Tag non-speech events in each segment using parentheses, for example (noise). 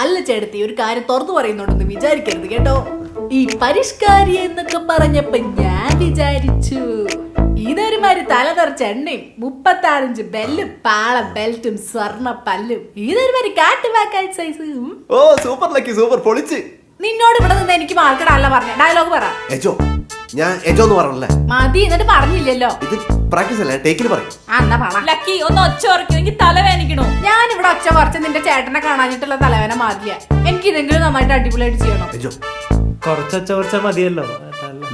അല്ല ചേട്ടത്തി ഒരു കാര്യം തുറന്നു പറയുന്നുണ്ടെന്ന് വിചാരിക്കരുത് കേട്ടോ. ഈ പരിഷ്കാരി എന്നൊക്കെ പറഞ്ഞപ്പോ ഞാൻ വിചാരിച്ചു ഇതൊരുമാതിരി തല നിറച്ച എണ്ണയും മുപ്പത്താറഞ്ച് ബെല്ലും പാള ബെൽറ്റും സ്വർണ പല്ലും ഇതൊരുമാതിരി കാട്ടുവാക്കാൻ സൈസും ഓ സൂപ്പർ ലക്കി സൂപ്പർ പൊളിച്ച്. നിന്നോട് ഇവിടെ നിന്ന് എനിക്ക് ആൾക്കാരല്ല പറഞ്ഞ. ഡയലോഗ് പറ. ഞാൻ എജോ എന്ന് പറഞ്ഞല്ലേ മതി എന്നിട്ട് പറഞ്ഞില്ലല്ലോ. ഇത് പ്രാക്ടീസ് അല്ല? ടേക്കിൽ പറയും. അന്ന പറ. ലക്കി ഒന്ന് ഒച്ച ഉറക്കും. എനിക്ക് തലവേദനിക്കണു. ഞാൻ ഇവിടെ ഒച്ച കുറച്ച് നിന്റെ ചേട്ടനെ കാണാനിട്ടുള്ള തലവേന മാറില്ല. എനിക്ക് ഇതെങ്കിലും നന്നായിട്ട് അടിപൊളിയായിട്ട് ചെയ്യണം? എജോ കുറച്ചൊച്ച കുറച്ച മതിയല്ലോ.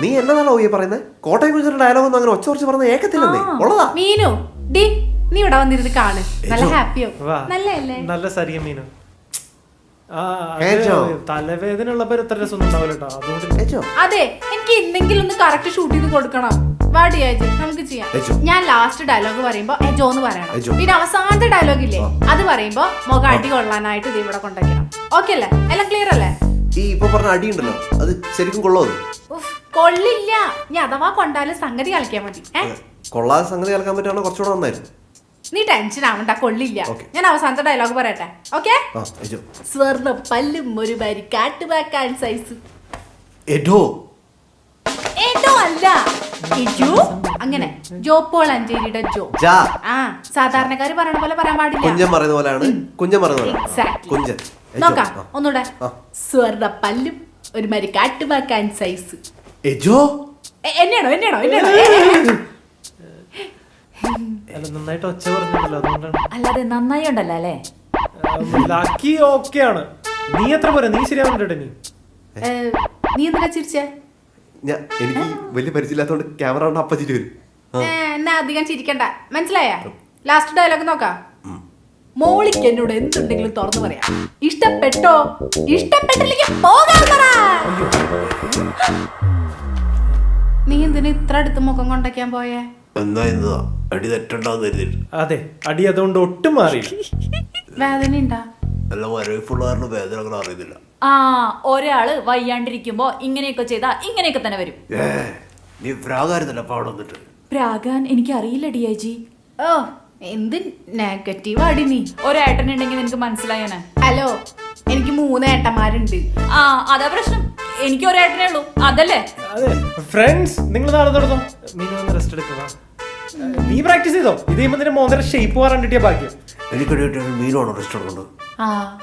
നീ എന്നതാണോ ഈ പറയുന്നത് കോട്ടയം കുഞ്ഞിന്റെ ഡയലോഗ് ഒന്നും അങ്ങനെ ഒച്ച കുറച്ച് പറഞ്ഞ ഏക്കത്തില്ലെന്നേ. ഉള്ളതാ. മീനു ഡി നീ ഇവിടെ വന്നിരുന്ന് കാണ്. നല്ല. ഹാപ്പിയോ നല്ല നല്ലല്ലേ നല്ല സരിയ മീനു. തലവേദന ഉള്ളപ്പോ ഇത്ര രസം ഉണ്ടാവില്ല അതെ എനിക്ക് എന്തെങ്കിലും ഒന്ന് കറക്റ്റ് ഷൂട്ട് ചെയ്ത് കൊടുക്കണം. വാടി ഏജ് നമുക്ക് ചെയ്യാം. ഞാൻ ലാസ്റ്റ് ഡയലോഗ് പറയുമ്പോ എജോ എന്ന് പറയണം. പിന്നെ അവസാനത്തെ ഡയലോഗ് ഇല്ലേ? അത് പറയുമ്പോ മുഖ അടി കൊള്ളാനായിട്ട് ഇത് ഇവിടെ കൊണ്ടുവയ്ക്കണം ഓക്കെ അല്ലേ? എല്ലാം ക്ലിയർ അല്ലേ? ഈ ഇപ്പൊ പറഞ്ഞ അടി ഉണ്ടല്ലോ അത് ശരിക്കും കൊള്ളോ ഉഫ്, കൊള്ളില്ല. ഇനി അഥവാ കൊണ്ടാലും സംഗതി കളിക്കാൻ മതി. കൊള്ളാതെ സംഗതി കളിക്കാൻ പറ്റുകയാണെ കുറച്ചുകൂടെ നന്നായിരുന്നു. നീ ടെൻഷൻ ആവണ്ട കൊള്ളില്ല. ഞാൻ അവസാനത്തെ ഡയലോഗ് പറയട്ടെ. ഓക്കെ സ്വർണ പല്ലും ഒരു വരി കാട്ടുവാക്കാൻ സൈസ് എഡോ അല്ല. ഇജു അങ്ങനെ ജോപ്പോൾ അഞ്ചേരിയുടെ ജോ. ആ സാധാരണക്കാര് പറയണ പോലെ പറയാൻ പാടില്ല. കുഞ്ഞൻ പറയുന്ന പോലെയാണ്. കുഞ്ഞൻ പറയുന്ന. കുഞ്ചൻ നോക്കാം ഒന്നുകൂടെ. സ്വർണ പല്ലും ഒരു മാതിരി കാട്ടുവാക്കാൻ സൈസ് എജോ. എന്നെയാണോ എന്നെയാണോ എന്നെയാണോ നന്നായിട്ട് ഒച്ച പറഞ്ഞല്ലോ അതുകൊണ്ടാണ്. അല്ലാതെ നന്നായി ഉണ്ടല്ലോ അല്ലേ? ലക്കി ഓക്കെയാണ്. നീ എത്ര പോരാ? നീ ശരിയാവുന്നുണ്ട് നീ? ഏ, നീ എന്തിനാ ചിരിച്ചേ? ഞാൻ എനിക്ക് വലിയ പരിചയമില്ലാത്തതുകൊണ്ട് ക്യാമറ കൊണ്ട് അപ്പച്ചിട്ട് വരും. ഏ, എന്നാ അധികം ചിരിക്കണ്ട. മനസ്സിലായ? ലാസ്റ്റ് ഡയലോഗ് നോക്കാം. മോളിക്ക് എന്നോട് എന്തുണ്ടെങ്കിലും തുറന്നു പറയാം. ഇഷ്ടപ്പെട്ടോ? ഇഷ്ടപ്പെട്ടില്ലെങ്കിൽ പോകാൻ പറ. നീ എന്തിനു ഇത്ര അടുത്ത് മുഖം കൊണ്ടയ്ക്കാൻ പോയേ? എന്നാ എന്നതാ അടി തെറ്റണ്ടാന്ന് കരുതിയിട്ട് അതെ അടി അതുകൊണ്ട് ഒട്ടും മാറിയില്ല. (laughs) വേദന ഉണ്ടാ നല്ല വരവിപ്പുള്ളവരുടെ വേദനകൾ അറിയുന്നില്ല. ആ ഒരാൾ വയ്യാണ്ടിരിക്കുമ്പോ ഇങ്ങനെയൊക്കെ ചെയ്താ ഇങ്ങനെയൊക്കെ തന്നെ വരും. ഏ നീ പ്രാകാരുന്നല്ല അപ്പൊ അവിടെ വന്നിട്ട് പ്രാകാൻ എനിക്ക് അറിയില്ല ഡി ഐ ജി ഓ എന്ത് നെഗറ്റീവ് അടി നീ. ഒരേട്ടനുണ്ടെങ്കിൽ നിനക്ക് മനസ്സിലായനെ ഹലോ എനിക്ക് മൂന്ന് ഏട്ടന്മാരുണ്ട്. ആ അതാ പ്രശ്നം. എനിക്ക് ഒരേട്ടനേ ഉള്ളൂ. അതല്ലേ? അതെ ഫ്രണ്ട്സ് നിങ്ങൾ നാളെ തുടങ്ങും. റെസ്റ്റ് എടുക്കുക നീ പ്രാക്ടീസ് ചെയ്തോ? ഇത് ചെയ്യുമ്പോൾ നിന്റെ മോന്തര ഷേപ്പ് മാറാൻ കിട്ടിയ ഭാഗ്യം. എനിക്കൊരു മീനാണോ റെസ്റ്റോറന്റ് ആ.